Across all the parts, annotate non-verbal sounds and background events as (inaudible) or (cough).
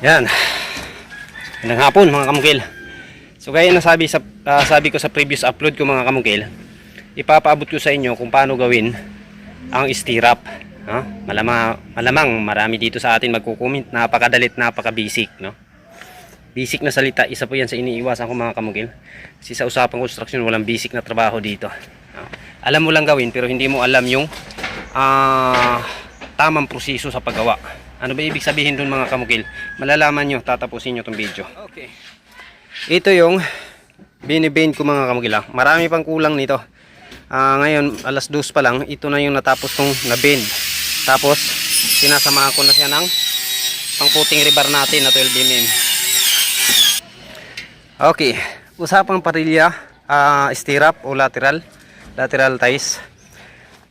Yan. Magandang hapon mga kamukil. So gaya na sabi, sa, ah, sabi ko sa previous upload ko mga kamukil, ipapaabot ko sa inyo kung paano gawin ang stirrup. No? Malamang, malamang marami dito sa atin magkukomment, napakadalit, napaka-basic. No? Basic na salita, isa po yan sa iniiwasan ko mga kamukil. Kasi sa usapang construction, walang basic na trabaho dito. No? Alam mo lang gawin, pero hindi mo alam yung ah, tamang proseso sa paggawa. Ano ba ibig sabihin dun mga kamukil? Malalaman nyo, tatapusin nyo tong video. Okay. Ito yung binibend ko mga kamukil. ah. Marami pang kulang nito. Ah, ngayon, alas 2 pa lang, ito na yung natapos kong na-bend. Tapos, sinasamahan ko na siya ng pangputing rebar natin na 12mm. Okay, usapang parilya, ah, stirrup o lateral, lateral ties.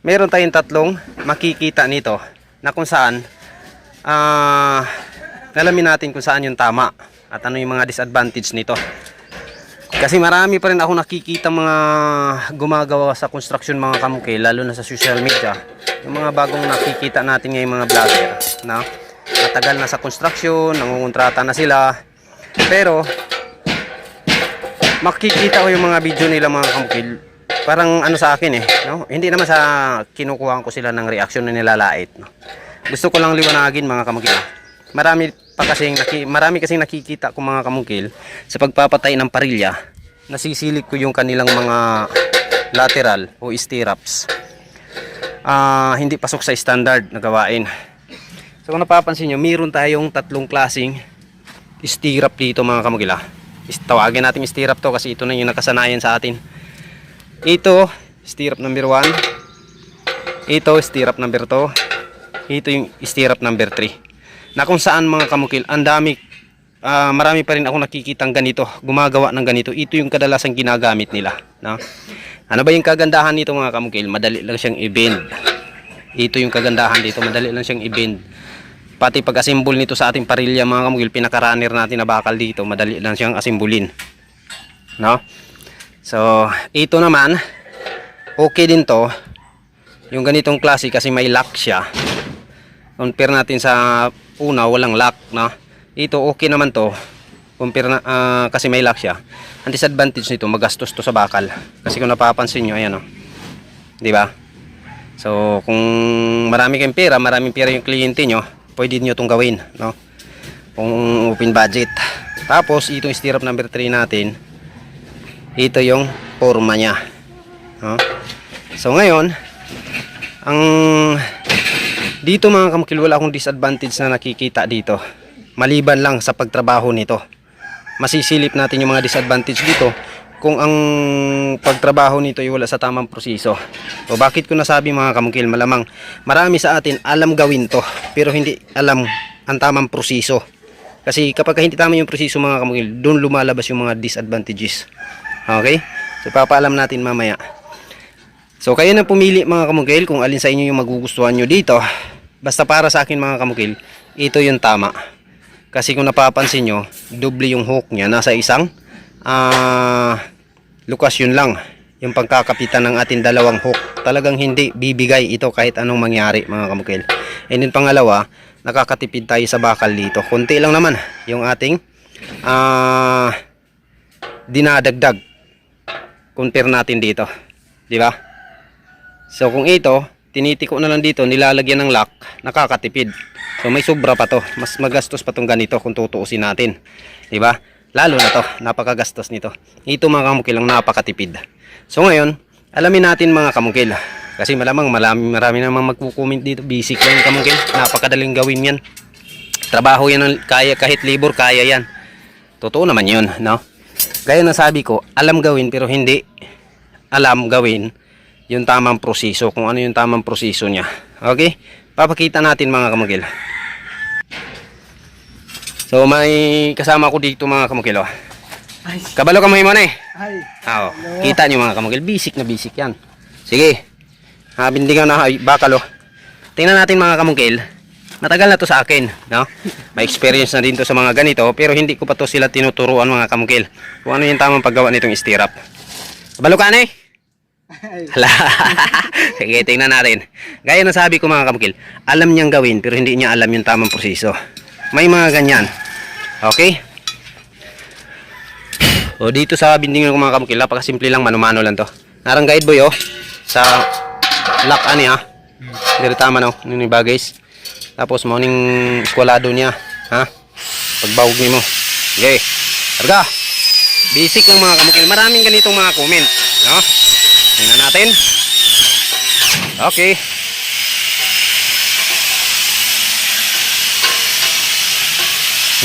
Meron tayong tatlong makikita nito na kung saan ah alamin natin kung saan yung tama at ano yung mga disadvantage nito. Kasi marami pa rin ako nakikita mga gumagawa sa construction mga kamukay, lalo na sa social media. Yung mga bagong nakikita natin ngayon mga vlogger, na matagal na sa construction, nangungontrata na sila. Pero makikita ko yung mga video nila mga kamukil, parang ano sa akin eh, no? Hindi naman sa kinukuha ko sila ng reaction na nilalait, no? Gusto ko lang liwanagin mga kamukil. Marami pa kasing naki, marami kasing nakikita ko mga kamukil sa pagpapatay ng parilya. Nasisilip ko yung kanilang mga lateral o stirrups. Ah, hindi pasok sa standard na gawain. So kung napapansin nyo, meron tayong tatlong klasing stirrup dito mga kamukila. Is- Tawagin natin stirrup to kasi ito na yung nakasanayan sa atin. Ito, stirrup number 1. Ito, stirrup number 2 ito yung stirrup number 3 na kung saan mga kamukil ang dami ah, marami pa rin ako nakikitang ganito gumagawa ng ganito. Ito yung kadalasang ginagamit nila no? ano ba yung kagandahan nito mga kamukil? Madali lang siyang i-bend. Ito yung kagandahan dito madali lang siyang i-bend. Pati pag assemble nito sa ating parilya mga kamukil pinaka-runner natin na bakal dito madali lang siyang asimbulin no? so ito naman okay din to. Yung ganitong klase kasi may lock siya compare natin sa una walang lock no? Ito okay naman to. Compare na ah, kasi may lock siya. Ang disadvantage nito magastos to sa bakal. Kasi kung napapansin nyo ayan oh. Di ba? So kung marami kayong pera maraming pera yung kliyente nyo pwede nyo itong gawin no? Kung open budget. Tapos itong stirrup number 3 natin ito yung forma nya no? so ngayon ang dito mga kamukil wala akong disadvantage na nakikita dito. Maliban lang sa pagtrabaho nito. Masisilip natin yung mga disadvantage dito kung ang pagtrabaho nito ay wala sa tamang proseso. O bakit ko nasabi mga kamukil malamang marami sa atin alam gawin to pero hindi alam ang tamang proseso. Kasi kapag hindi tama yung proseso mga kamukil, doon lumalabas yung mga disadvantages. Okay? So papaalam natin mamaya. So kayo na pumili mga kamukil kung alin sa inyo yung magugustuhan nyo dito. Basta para sa akin mga kamukil, ito yung tama. Kasi kung napapansin nyo, doble yung hook niya. Nasa isang ah lokasyon lang. Yung pagkakapitan ng ating dalawang hook. Talagang hindi bibigay ito kahit anong mangyari mga kamukil. And then pangalawa, nakakatipid tayo sa bakal dito. Kunti lang naman yung ating ah dinadagdag. Compare natin dito. Di ba? So kung ito, tinitiko na lang dito, nilalagyan ng lock, nakakatipid. So may sobra pa to. Mas magastos pa tong ganito kung tutuusin natin. 'Di ba? Lalo na to, napakagastos nito. Ito mga kamukil ang napakatipid. So ngayon, alamin natin mga kamukil. Kasi malamang marami, marami namang magko-comment dito. Basic lang kamukil. Napakadaling gawin 'yan. Trabaho yan ng kaya kahit libor kaya yan. Totoo naman 'yun, no? Gaya ng sabi ko, alam gawin pero hindi alam gawin yung tamang proseso, kung ano yung tamang proseso niya. Okay? Papakita natin mga kamukil. So may kasama ko dito mga kamukil. Oh. Kabalo ka mo na eh. ay, Ah, oh. Kita nyo mga kamukil, basic na basic yan. Sige. Ha, bindigan na ay, bakal oh. Tingnan natin mga kamukil. Matagal na to sa akin, no? May experience na din to sa mga ganito, pero hindi ko pa to sila tinuturuan mga kamukil. Kung ano yung tamang paggawa nitong stirrup. Kabalo ka na eh. Hala. (laughs) Sige, tingnan natin. Gaya na sabi ko mga kamukil, alam niyang gawin pero hindi niya alam yung tamang proseso. May mga ganyan. Okay? O dito sa binding ng mga kamukil, napakasimple lang, mano-mano lang to. Narang guide boy oh, sa lock ani ha. Diri tama no, nini ba guys? Tapos morning eskwalado niya, ha? Pagbawog nimo. Okay. Karga. Basic lang mga kamukil. Maraming ganitong mga comment, no? Tingnan natin. Okay.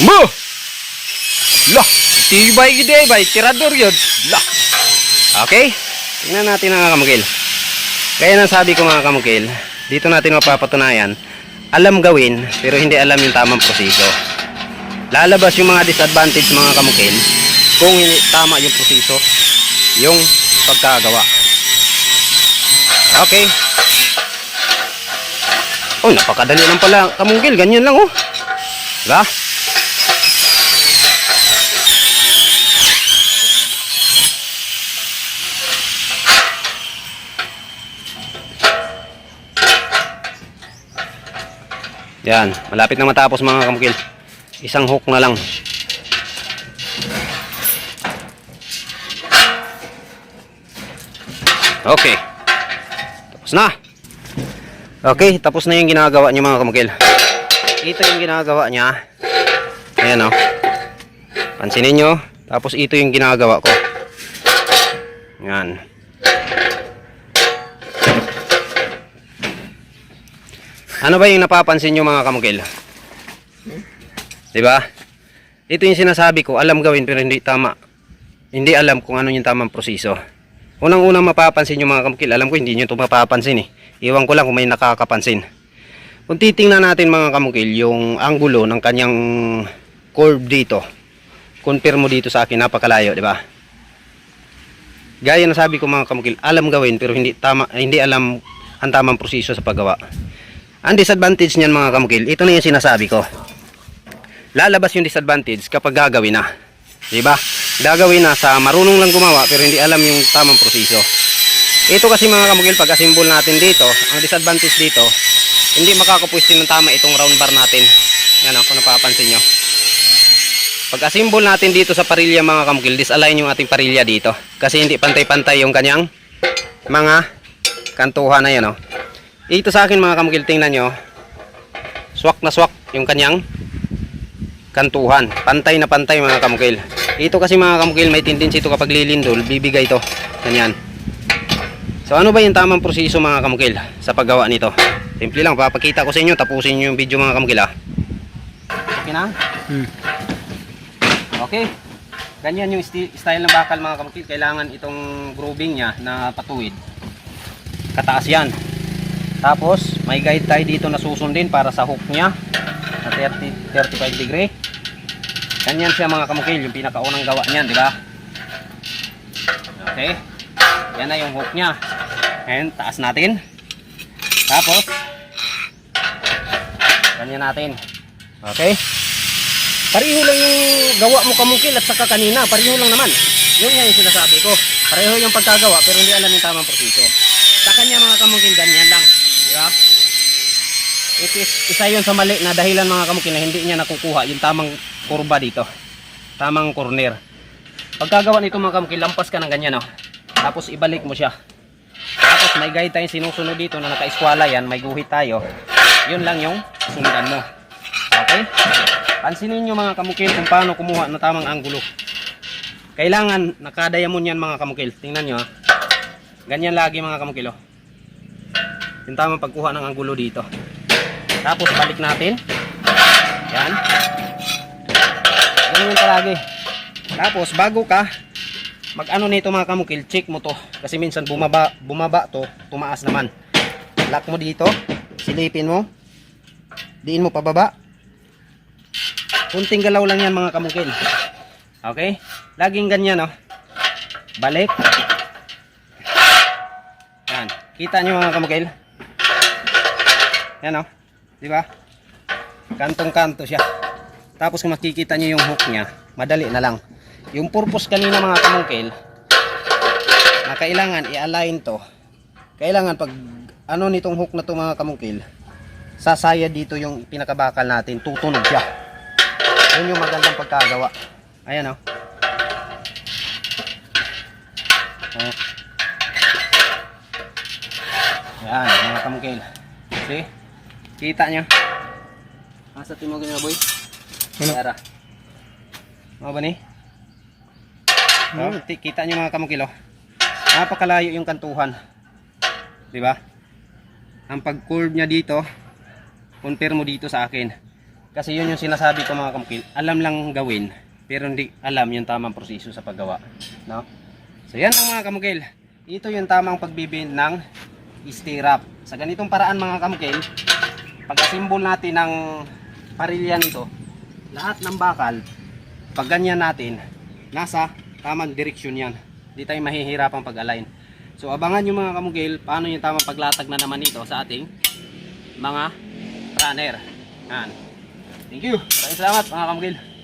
Mo! Lah, tibay gid eh, bay. Tirador yun. Lah. Okay? Tingnan natin mga kamukil. Kaya nang sabi ko mga kamukil, dito natin mapapatunayan, alam gawin, pero hindi alam yung tamang proseso. Lalabas yung mga disadvantage mga kamukil, kung hindi tama yung proseso, yung pagkagawa. Okay. Oh, napakadali lang pala kamukil, ganyan lang oh. Diba? Yan, malapit na matapos mga kamukil. Isang hook na lang. Okay. Tapos na. Okay, tapos na yung ginagawa niya mga kamukil. Ito yung ginagawa niya. Ayan o. Pansinin nyo. Tapos ito yung ginagawa ko. Yan. Ano ba yung napapansin nyo mga kamukil? Diba? Ito yung sinasabi ko, alam gawin pero hindi tama. Hindi alam kung ano yung tamang proseso. Unang-unang mapapansin nyo mga kamukil, alam ko hindi nyo ito mapapansin eh. Iwan ko lang kung may nakakapansin. Kung titingnan natin mga kamukil, yung angulo ng kanyang curve dito. Compare mo dito sa akin, napakalayo, di ba? Gaya na sabi ko mga kamukil, alam gawin pero hindi tama hindi alam ang tamang proseso sa paggawa. Ang disadvantage niyan mga kamukil, ito na yung sinasabi ko. Lalabas yung disadvantage kapag gagawin na. 'Di ba? Gagawin na sa marunong lang gumawa pero hindi alam yung tamang proseso. Ito kasi mga kamukil, pag asimbol natin dito, ang disadvantage dito, hindi makakapwistin ng tama itong round bar natin. Yan o, kung napapansin nyo. Pag asimbol natin dito sa parilya mga kamukil, disalign yung ating parilya dito. Kasi hindi pantay-pantay yung kanyang mga kantuhan na yan o. Ito sa akin mga kamukil, tingnan nyo. Swak na swak yung kanyang kantuhan. Pantay na pantay mga kamukil. Ito kasi mga kamukil, may tendency ito kapag lilindol, bibigay ito. Ganyan. So ano ba yung tamang proseso mga kamukil sa paggawa nito? Simple lang, papakita ko sa inyo, tapusin nyo yung video mga kamukil ha. Okay na? Hmm. Okay. Ganyan yung style ng bakal mga kamukil. Kailangan itong grooving niya na patuwid. Kataas yan. Tapos, may guide tayo dito na susundin para sa hook niya na 30, 35 degree. Ganyan siya mga kamukil, yung pinakaunang gawa niyan, di ba? Okay. Yan na yung hook niya. And taas natin. Tapos, ganyan natin. Okay. Pareho lang yung gawa mo kamukil at saka kanina. Pareho lang naman. Yun nga yung sinasabi ko. Pareho yung pagkagawa pero hindi alam yung tamang proseso. Sa kanya mga kamukil, ganyan lang. Di ba? It is, isa yun sa mali na dahilan mga kamukil na hindi niya nakukuha yung tamang kurba dito. Tamang corner. Pagkagawa nito mga kamukil, lampas ka ng ganyan. Oh. Tapos ibalik mo siya. Tapos may guide tayong sinusunod dito na naka-eskwala yan. May guhit tayo. Yun lang yung sundan mo. Okay? Pansinin nyo mga kamukil kung paano kumuha ng tamang anggulo. Kailangan nakadiamond yan mga kamukil. Tingnan nyo ha. Ganyan lagi mga kamukil oh. Yung tamang pagkuha ng anggulo dito. Tapos balik natin. Yan. Ganyan palagi. Tapos bago ka mag ano nito mga kamukil, check mo to. Kasi minsan bumaba, bumaba to, tumaas naman. Lock mo dito, silipin mo. Diin mo pababa. Kunting galaw lang yan mga kamukil. Okay? Laging ganyan oh. Balik. Yan. Kita nyo mga kamukil? Yan oh. Di ba? Kantong-kanto siya. Tapos kung makikita nyo yung hook niya, madali na lang. Yung purpose kanina mga kamukil, na kailangan i-align to. Kailangan pag ano nitong hook na to mga kamukil, sasaya dito yung pinakabakal natin, tutunog siya. Yun yung magandang pagkagawa. Ayan oh. Oh. Yan, mga kamukil. See? Kita nyo? Asa timog nyo, boy? Ano? Tara. Mga ba ni? Oh, ti- kita nyo mga kamukil, oh. Napakalayo yung kantuhan. Di ba? Ang pag-curve niya dito, compare mo dito sa akin. Kasi yun yung sinasabi ko mga kamukil. Alam lang gawin, pero hindi alam yung tamang proseso sa paggawa. No? So yan ang mga kamukil. Ito yung tamang pagbibend ng stirrup. Sa ganitong paraan mga kamukil, pag-assemble natin ng parilya nito, lahat ng bakal, pag ganyan natin, nasa tamang direksyon yan. Hindi tayo mahihirapang pag-align. So abangan nyo mga kamukil, paano yung tamang paglatag na naman ito sa ating mga runner. Yan. Thank you. Maraming salamat mga kamukil.